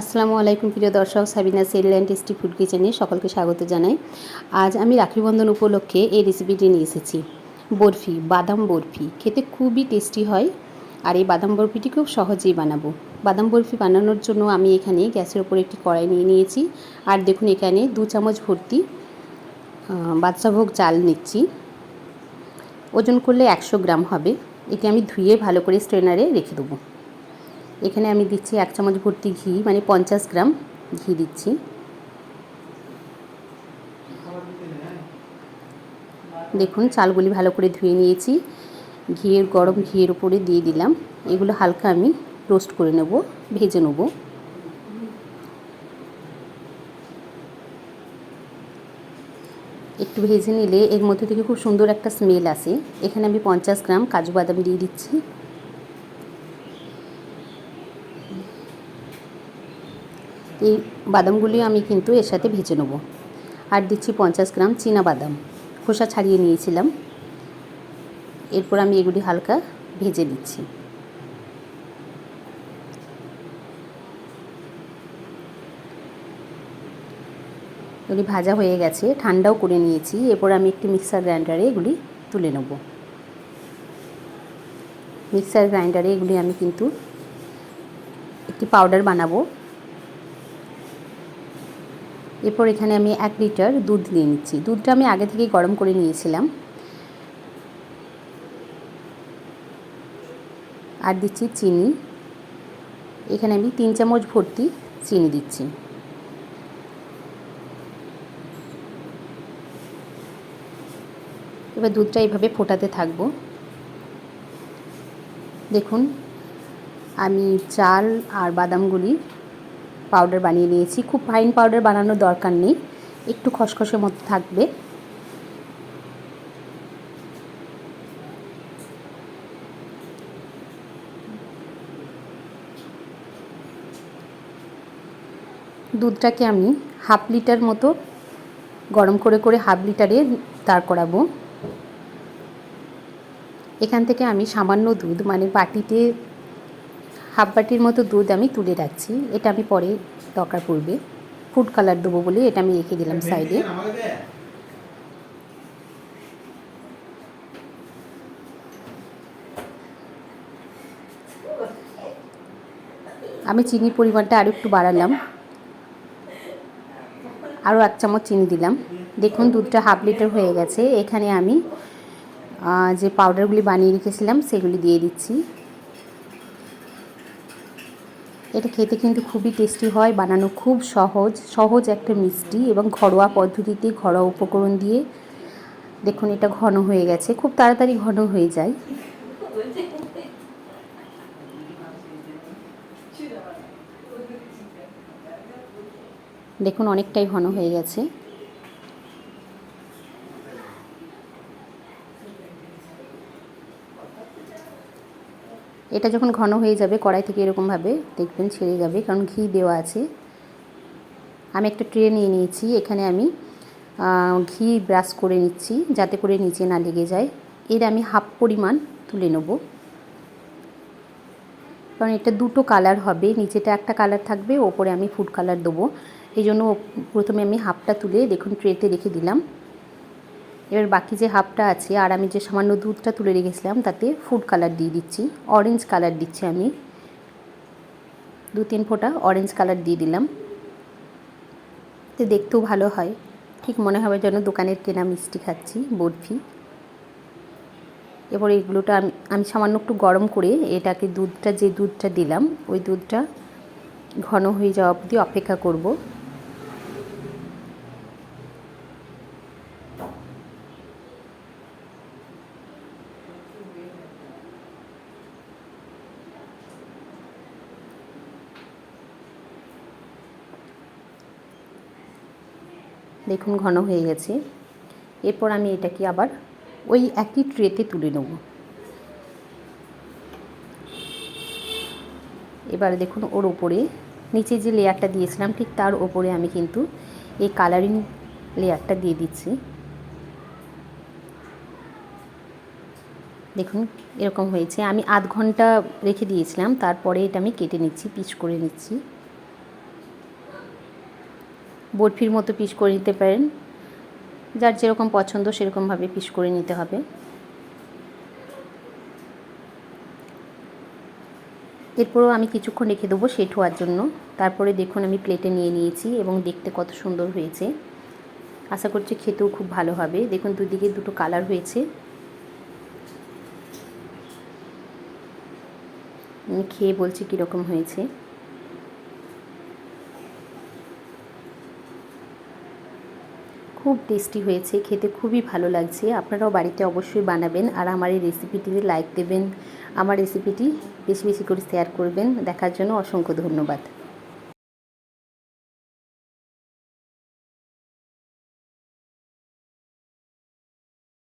আসসালামু আলাইকুম প্রিয় দর্শক, Sabina sell and tasty food কিচেনে সকলকে স্বাগত জানাই। আজ আমি রাখি বন্ধন উপলক্ষে এই রেসিপিটি নিয়ে এসেছি। বরফি, বাদাম বরফি, খেতে খুবই টেস্টি হয় আর এই বাদাম বরফিটি খুব সহজেই বানাবো। বাদাম বরফি বানানোর জন্য আমি এখানে গ্যাসের ওপর একটি কড়াই নিয়ে নিয়েছি আর দেখুন এখানে দু চামচ ভর্তি বাদশাভোগ চাল নিচ্ছি। ওজন করলে একশো গ্রাম হবে। এটি আমি ধুয়ে ভালো করে স্ট্রেনারে রেখে দেবো। এখানে আমি দিচ্ছি এক চামচ ভর্তি ঘি মানে পঞ্চাশ গ্রাম ঘি দিচ্ছি। দেখুন, চালগুলি ভালো করে ধুয়ে নিয়েছি। ঘিয়ের, গরম ঘিয়ের উপরে দিয়ে দিলাম। এগুলো হালকা আমি রোস্ট করে নেব, ভেজে নেব। একটু ভেজে নিলে এর মধ্যে থেকে খুব সুন্দর একটা স্মেল আসে। এখানে আমি পঞ্চাশ গ্রাম কাজু বাদাম দিয়ে দিচ্ছি। এই বাদামগুলি আমি কিন্তু এর সাথে ভেজে নেব। আর দিচ্ছি পঞ্চাশ গ্রাম চীনা বাদাম। খোসা ছাড়িয়ে নিয়েছিলাম। এরপর আমি এগুলি হালকা ভেজে দিচ্ছি এগুলি ভাজা হয়ে গেছে, ঠান্ডাও করে নিয়েছি। এরপর আমি একটি মিক্সার গ্রাইন্ডারে এগুলি তুলে নেব। মিক্সার গ্রাইন্ডারে এগুলি আমি কিন্তু একটি পাউডার বানাবো। এরপর এখানে আমি এক লিটার দুধ নিয়ে নিচ্ছি। দুধটা আমি আগে থেকেই গরম করে নিয়েছিলাম। আর দিচ্ছি চিনি। এখানে আমি তিন চামচ ভর্তি চিনি দিচ্ছি। এবার দুধটা এইভাবে ফোটাতে থাকব। দেখুন, আমি চাল আর বাদামগুলি পাউডার বানিয়ে নিয়েছি। খুব ফাইন পাউডার বানানোর দরকার নেই। একটু খসখসের মতো থাকবে। দুধটাকে আমি হাফ লিটার মতো গরম করে করে হাফ লিটারে দাঁড় করাবো। এখান থেকে আমি সামান্য দুধ মানে বাটিতে হাফ বাটির মতো দুধ আমি তুলে রাখছি। এটা আমি পরে দরকার পড়বে। ফুড কালার দেবো বলে এটা আমি রেখে দিলাম সাইডে। আমি চিনির পরিমাণটা আরও একটু বাড়ালাম। আরও এক চামচ চিনি দিলাম। দেখুন দুধটা হাফ লিটার হয়ে গেছে। এখানে আমি যে পাউডারগুলি বানিয়ে রেখেছিলাম, সেগুলি দিয়ে দিচ্ছি। এটা খেতে কিন্তু খুবই টেস্টি হয়, বানানো খুব সহজ সহজ একটা মিষ্টি এবং ঘরোয়া পদ্ধতিতে ঘরোয়া উপকরণ দিয়ে। দেখুন এটা ঘন হয়ে গেছে, খুব তাড়াতাড়ি ঘন হয়ে যায়। দেখুন অনেকটাই ঘন হয়ে গেছে। এটা যখন ঘন হয়ে যাবে, কড়াই থেকে এরকমভাবে দেখবেন ছেড়ে যাবে, কারণ ঘি দেওয়া আছে। আমি একটা ট্রে নিয়ে নিয়েছি, এখানে আমি ঘি ব্রাশ করে নিচ্ছি, যাতে করে নিচে না লেগে যায়। এর আমি হাফ পরিমাণ তুলে নেব। কারণ এটা দুটো কালার হবে, নিচেটা একটা কালার থাকবে, ওপরে আমি ফুড কালার দেবো। এই জন্য প্রথমে আমি হাফটা তুলে, দেখুন, ট্রেতে রেখে দিলাম। এবার বাকি যে হাফটা আছে, আর আমি যে সামান্য দুধটা তুলে রেখেছিলাম, তাতে ফুড কালার দিয়ে দিচ্ছি। অরেঞ্জ কালার দিচ্ছি আমি। দু তিন ফোঁটা অরেঞ্জ কালার দিয়ে দিলাম। তো দেখতেও ভালো হয়। ঠিক মনে হবে যেন দোকানের কেনা মিষ্টি খাচ্ছি, বরফি। এবার এগুলোটা আমি আমি সামান্য একটু গরম করে এটাকে দুধটা, যে দুধটা দিলাম, ওই দুধটা ঘন হয়ে যাওয়া অবধি অপেক্ষা করব। দেখুন, ঘন হয়ে গেছে। এরপর আমি এটাকে আবার ওই একই ট্রেতে তুলে নেব। এবারে দেখুন, ওর ওপরে নিচে যে লেয়ারটা দিয়েছিলাম, ঠিক তার ওপরে আমি কিন্তু এই কালারিং লেয়ারটা দিয়ে দিচ্ছি। দেখুন, এরকম হয়েছে। আমি আধ ঘণ্টা রেখে দিয়েছিলাম, তারপরে এটা আমি কেটে নিচ্ছি, পিচ করে নিচ্ছি। বরফির মতো পিস করে নিতে পারেন। যার যেরকম পছন্দ সেরকমভাবে পিস করে নিতে হবে। এরপরও আমি কিছুক্ষণ রেখে দেবো সেট হওয়ার জন্য। তারপরে দেখুন আমি প্লেটে নিয়ে নিয়েছি এবং দেখতে কত সুন্দর হয়েছে। আশা করছি খেতেও খুব ভালো হবে। দেখুন দুদিকে দুটো কালার হয়েছে। আমি খেয়ে বলছি কীরকম হয়েছে। খুব টেস্টি হয়েছে, খেতে খুবই ভালো লাগছে। আপনারাও বাড়িতে অবশ্যই বানাবেন আর আমার এই রেসিপিটিতে লাইক দেবেন। আমার রেসিপিটি বেশি বেশি করে শেয়ার করবেন। দেখার জন্য অসংখ্য ধন্যবাদ।